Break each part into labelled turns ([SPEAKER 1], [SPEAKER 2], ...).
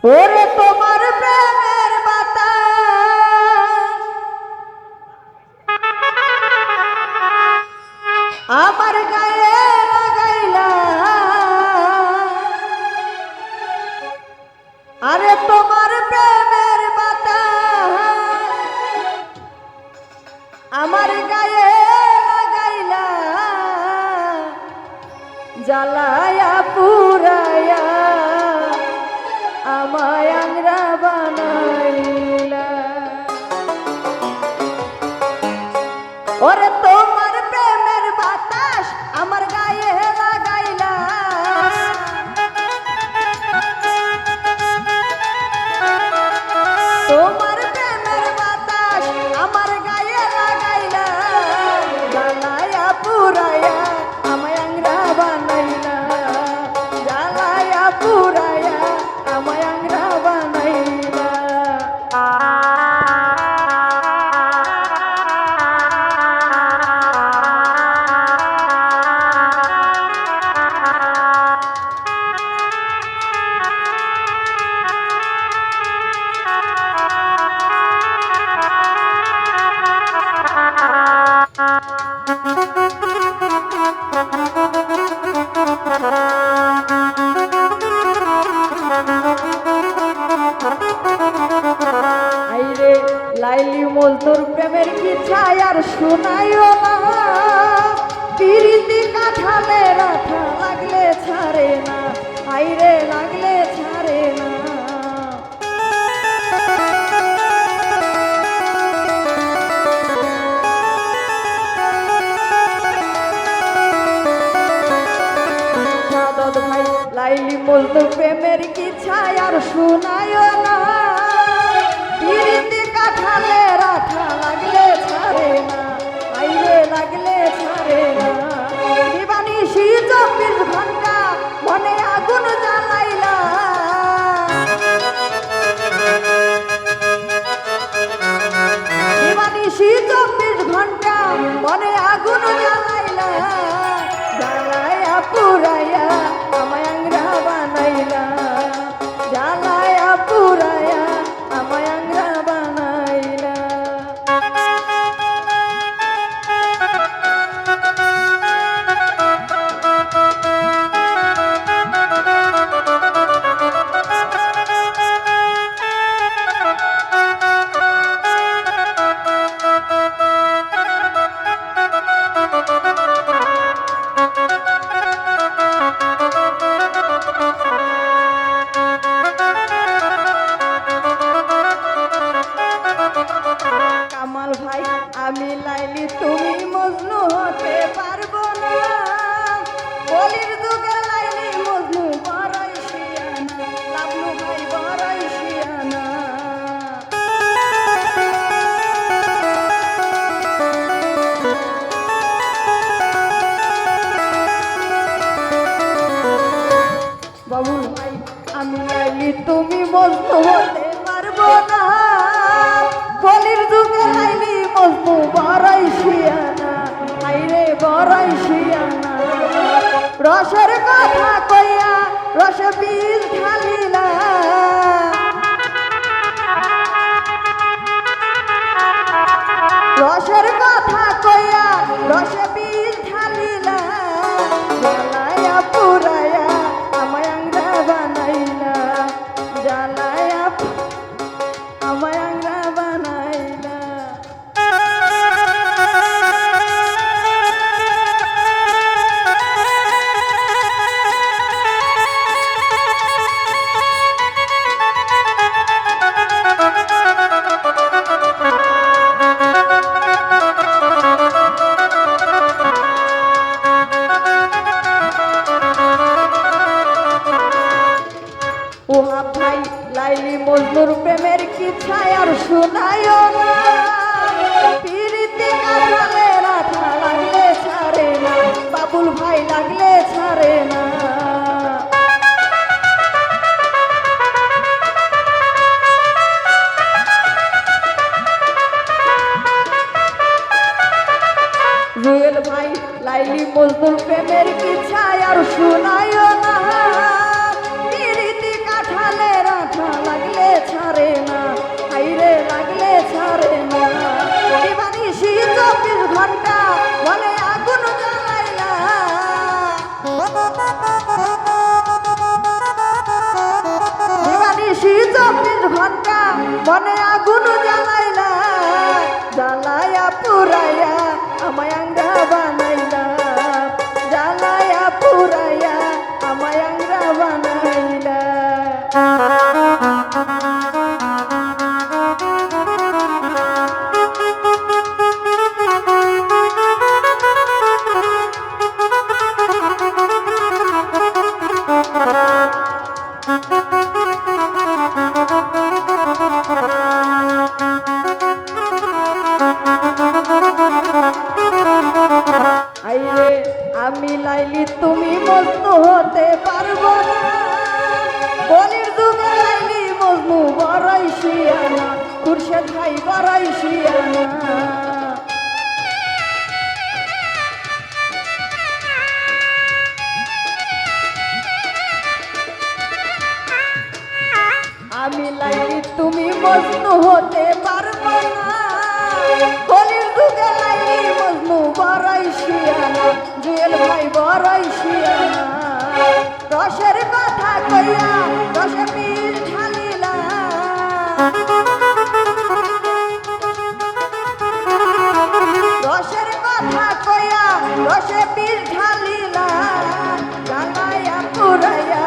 [SPEAKER 1] ¡Por আমায় আংরা বানাইলা। ওরে তোমার প্রেমের বাতাস আমার গায়ে লাগাইলা। তোমার ভাই বলতো প্রেমের কি ছায়ার শোনাইও না। পিরিতি কাঠালে রাখা লাগলে ছাড়ে না। আইরে লাগলে ছাড়ে না। দিবানি শি চব্বিশ ঘণ্টা কামাল ভাই, আমি লাইলি, তুমি মজনু হতে পারব না। বলির যুগে লাইলি, মজনু ভাই বাবুল ভাই, আমি তুমি হতে শিয়ানা রসের কথা কইয়া রসে বীজ ঢালিলা। রসের কথা কইয়া রসে লাইলি মজনুর প্রেমের কি ছায়ার শোনায় না। বাবুল ভাই লাগলে মনে আগুন জ্বালাইলা জ্বালায়া পুরাইয়া আমায় তুমি মজনু হতে পারব না। বলির যুগে লাইলি মজনু, বড়াই শিয়ানা, খুরশেদ ভাই, বড়াই শিয়ানা। আমি লাইলি তুমি মজনু হতে শিয়ানা রসের কথা কইয়া রসে পিল ঢালিলা। রসের কথা কইয়া রসে পিল ঢালিলা। জ্বালায়া পুরাইয়া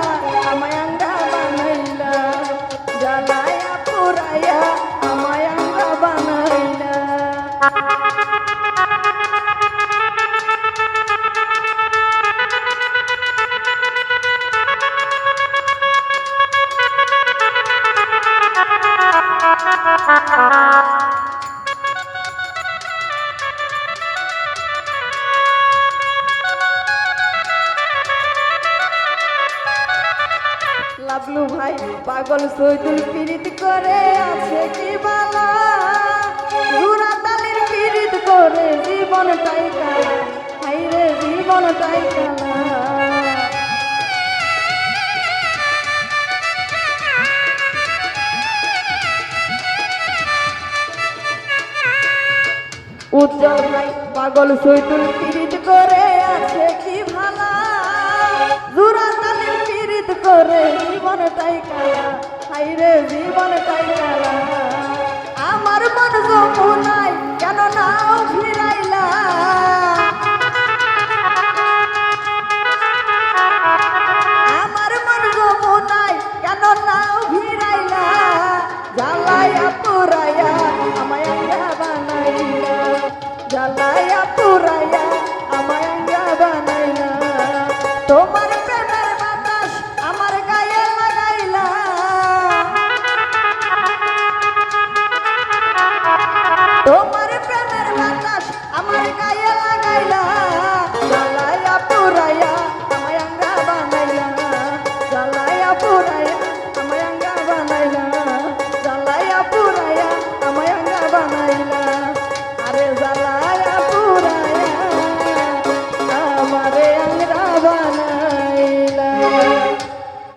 [SPEAKER 1] লাবলু ভাই, পাগল সৈদুল পীড়িত করে আছে কি বালা তালির পীড়িত করে জীবনটাই কালা। হাইরে, জীবনটাই কালা। উজ্জ্বল ভাই, পাগল সৈতুল পীড়িত করে আছে কি ভালা? জুরা তালির পীড়িত করে জীবনটাই কালা। হাইরে জীবনটাই কালা। আমার মন যমুনাই কেন নাও ফিরাইলা। তোমার